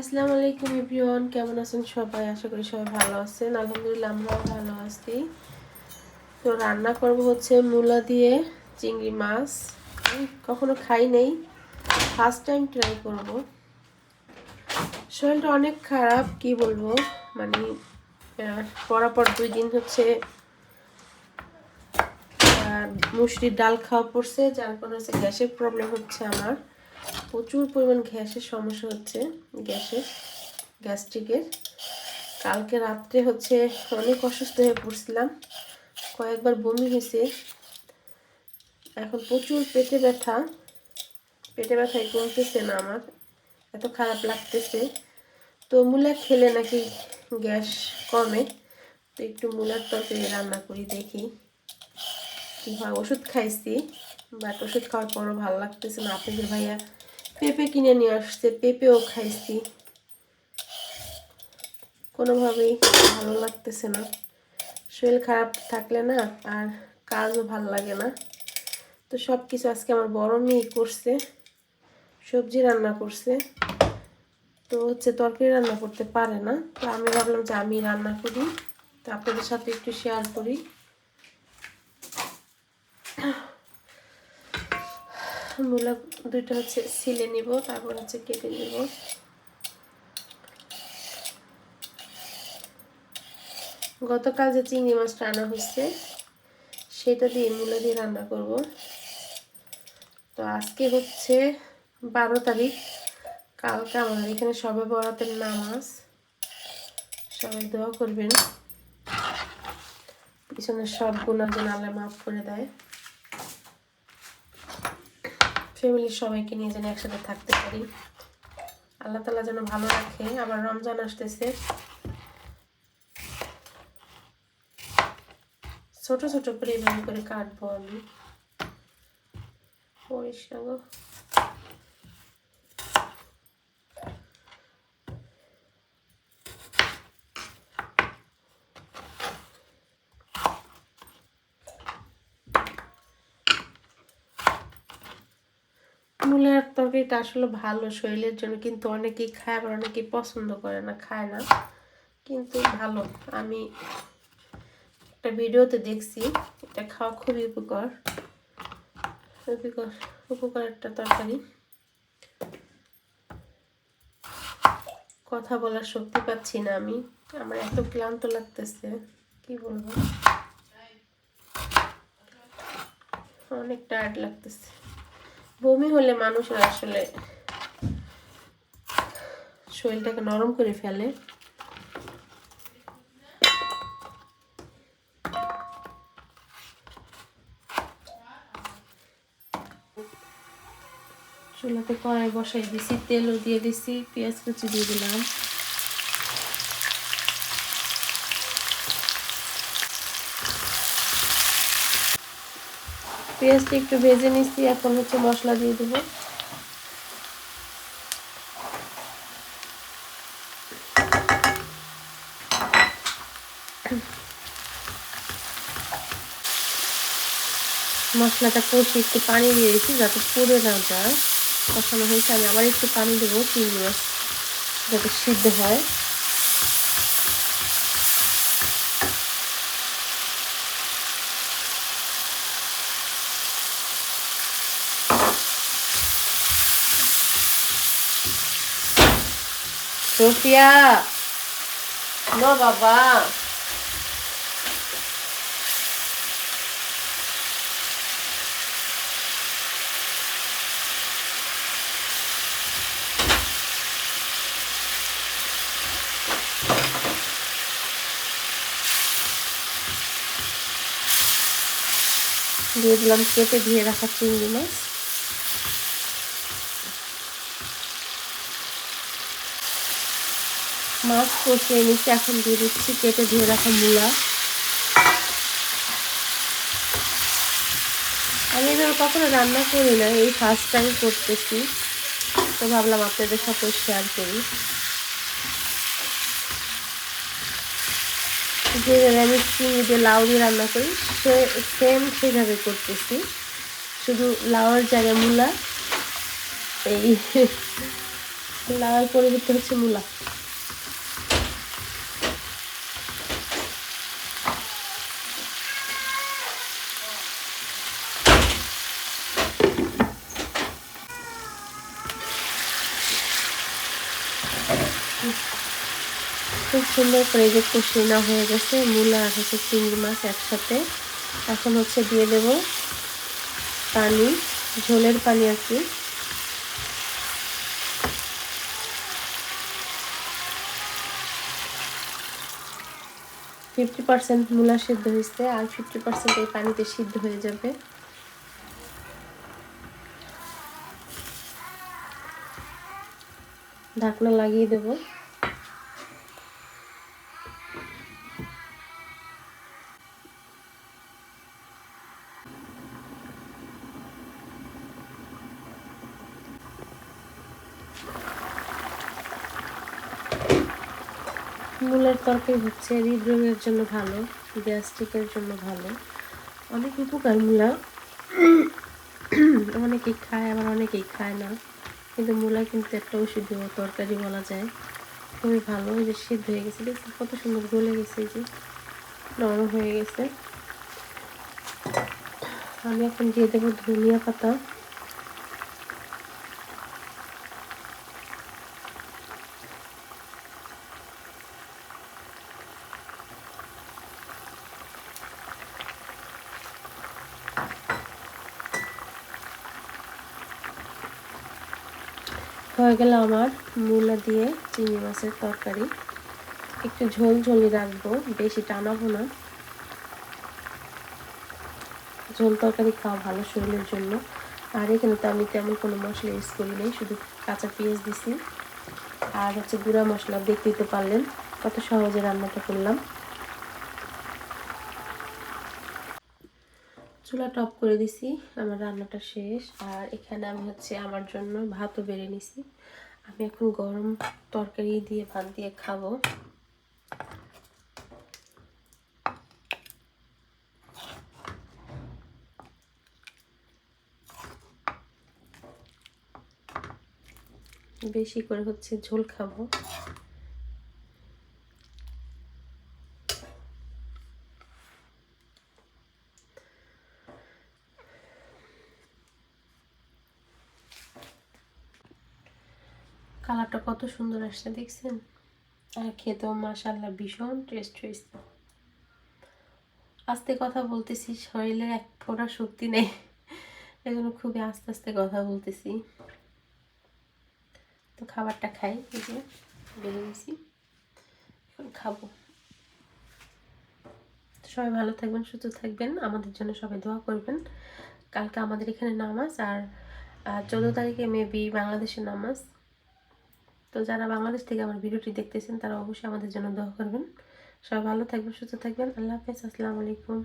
আসসালামু আলাইকুম এভরিওয়ান, কেমন আছেন সবাই? আশা করি সবাই ভালো আছেন। আলহামদুলিল্লাহ আমরাও ভালো আছি। তো রান্না করব হচ্ছে মূলা দিয়ে চিংড়ি মাছ। কখনো খাই নেই ফার্স্ট টাইম ট্রাই করব। শরীরটা অনেক খারাপ, কি বলব? মানে পরাপর দুই দিন হচ্ছে মুসরির ডাল খাওয়া পড়ছে, যার কারণে হচ্ছে গ্যাসের প্রবলেম হচ্ছে আমার। প্রচুর পরিমাণ গ্যাসের সমস্যা হচ্ছে গ্যাসের, গ্যাস্ট্রিকের। কালকে রাত্রে হচ্ছে অনেক অসুস্থ হয়ে পড়ছিলাম, কয়েকবার বমি হয়েছে। এখন প্রচুর পেটে ব্যথা, পেটে ব্যথায় কমতেছে না আমার, এত খারাপ লাগতেছে। তো মূলা খেলে নাকি গ্যাস কমে, তো একটু মূলার তরকারি রান্না করি দেখি কি হয় ওষুধ খাইছি, বাট ওষুধ খাওয়ার পরও ভালো লাগতেছে না। আপনাদের ভাইয়া পেঁপে কিনে নিয়ে আসছে, পেঁপেও খাইছি। কোনোভাবেই ভালো লাগতেছে না। শরীর খারাপ থাকলে না আর কাজও ভালো লাগে না। তো সব কিছু আজকে আমার বড় মেয়ে করছে, সবজি রান্না করছে। তো হচ্ছে তরকারি রান্না করতে পারে না। তো আমি ভাবলাম যে আমি রান্না করি, তো আপনাদের সাথে একটু শেয়ার করি। মূলা দুইটা হচ্ছে ছিলে নিব, তারপর হচ্ছে কেটে নিব। গতকাল যে চিংড়ি মাছটা আনা হয়েছে, সেটা দিয়ে মূলা দিয়ে রান্না করব। তো আজকে হচ্ছে বারো তারিখ, কালকে আমাদের এখানে সবে বরাতের নামাজ। সবাই দোয়া করবেন। পিছনের সব গুণা যেন আল্লাহ মাফ করে দেয়। ফ্যামিলির সবাইকে নিয়ে যেন একসাথে থাকতে পারি। আল্লাহ তালা যেন ভালো রাখে। আবার রমজান আসতেছে। ছোট ছোট করে এভাবে করে কাটবো আমি। পরিষ্কার। মূলার তরকারিটা আসলে ভালো শরীরের জন্য, কিন্তু অনেকেই খায় আবার অনেকেই পছন্দ করে না, খায় না। কিন্তু ভালো, আমি একটা ভিডিওতে দেখছি, এটা খাওয়া খুবই উপকার উপকার উপকার একটা তরকারি। কথা বলার শক্তি পাচ্ছি না আমি, আমার এত ক্লান্ত লাগতেছে, কি বলব? অনেক টায়ার্ড লাগতেছে। বমি হলে মানুষের আসলে শরীরটাকে নরম করে ফেলে। চুলাতে কড়াই বসাই দিছি, তেলও দিয়ে দিছি, পেঁয়াজ কুচি দিয়ে দিলাম। পেঁয়াজটা একটু ভেজে নিচ্ছি, এখন হচ্ছে মশলা দিয়ে দেবো। মশলাটা কষি একটু পানি দিয়ে দিচ্ছি, যাতে পুড়ে না যায়। কষানো হয়েছে, আমি আবার একটু পানি দেবো তিন মাছ যাতে সিদ্ধ হয়। সোফিয়া নো বাবা দিয়ে দিলাম কেটে ধুয়ে রাখা চিংড়ি মাছ মাছ কষিয়ে নিচ্ছি। এখন দিয়ে দিচ্ছি কেটে ধুয়ে রাখা মূলা। আমি এভাবে কখনো রান্না করি না, এই ফার্স্ট টাইম করতেছি। তো ভাবলাম আপনাদের সাথে শেয়ার করি। যেভাবে আমি চিংড়ি দিয়ে লাউ দিয়ে রান্না করি, সে সেম সেভাবে করতেছি। শুধু লাউয়ের জায়গায় মূলা, এই লাল পরিবর্তে হচ্ছে মূলা। খুব সুন্দর করে যে নেওয়া হয়ে গেছে, মূলা আর হচ্ছে চিংড়ি মাছ একসাথে। এখন হচ্ছে দিয়ে দেব পানি, ঝোলের পানি আর কি। ফিফটি পার্সেন্ট মূলা সিদ্ধ হয়েছে, আর ফিফটি পার্সেন্ট এই পানিতে সিদ্ধ হয়ে যাবে। ঢাকনা লাগিয়ে দেবো। মূলের তরকারি হচ্ছে হৃদরোগের জন্য ভালো, গ্যাস্ট্রিকের জন্য ভালো। অনেক উপকার মূলা। অনেকেই খায়, আবার অনেকেই খায় না। কিন্তু মূলা কিন্তু একটা ওষুধীয় তরকারি বলা যায়। খুবই ভালো যে সিদ্ধ হয়ে গেছে দেখছি কত সুন্দর গলে গেছে যে, নরম হয়ে গেছে। আমি এখন দিয়ে দেবো ধনিয়া পাতা। হয়ে গেল আমার মূলা দিয়ে চিংড়ি মাছের তরকারি। একটু ঝোল ঝোলই রাখব, বেশি টানাবো না। ঝোল তরকারি খাওয়া ভালো শরীরের জন্য। আর এখানে তো আমি তেমন কোনো মশলা ইউজ করি নাই, শুধু কাঁচা পেঁয়াজ দিছি। আর হচ্ছে গুঁড়া মশলা, দেখতেই তো পারলেন, কত সহজে রান্নাটা করলাম। চুলা টপ করে দিছি, আমার রান্নাটা শেষ। আর এখানে আমি হচ্ছে আমার জন্য ভাতও বেড়ে নিছি। আমি এখন গরম তরকারি দিয়ে, ভাত দিয়ে খাব। বেশি করে হচ্ছে ঝোল খাব। কালারটা কত সুন্দর আসছে দেখছেন? আর খেতেও মাসাল্লাহ ভীষণ টেস্ট হয়েছে। আস্তে কথা বলতেছি, শরীরের এক ফোঁটা শক্তি নেই। এজন্য খুবই আস্তে আস্তে কথা বলতেছি। তো খাবারটা খাই, এই যে নিছি এখন খাব। সবাই ভালো থাকবেন, সুস্থ থাকবেন। আমাদের জন্য সবাই দোয়া করবেন। কালকে আমাদের এখানে নামাজ আর চোদ্দ তারিখে মেবি বাংলাদেশের নামাজ। তো যারা বাংলাদেশ থেকে আমার ভিডিওটি দেখতেছেন, তারা অবশ্যই আমাদের জন্য দোয়া করবেন। সবাই ভালো থাকবেন, সুস্থ থাকবেন। আল্লাহ হাফেজ, আসসালামু আলাইকুম।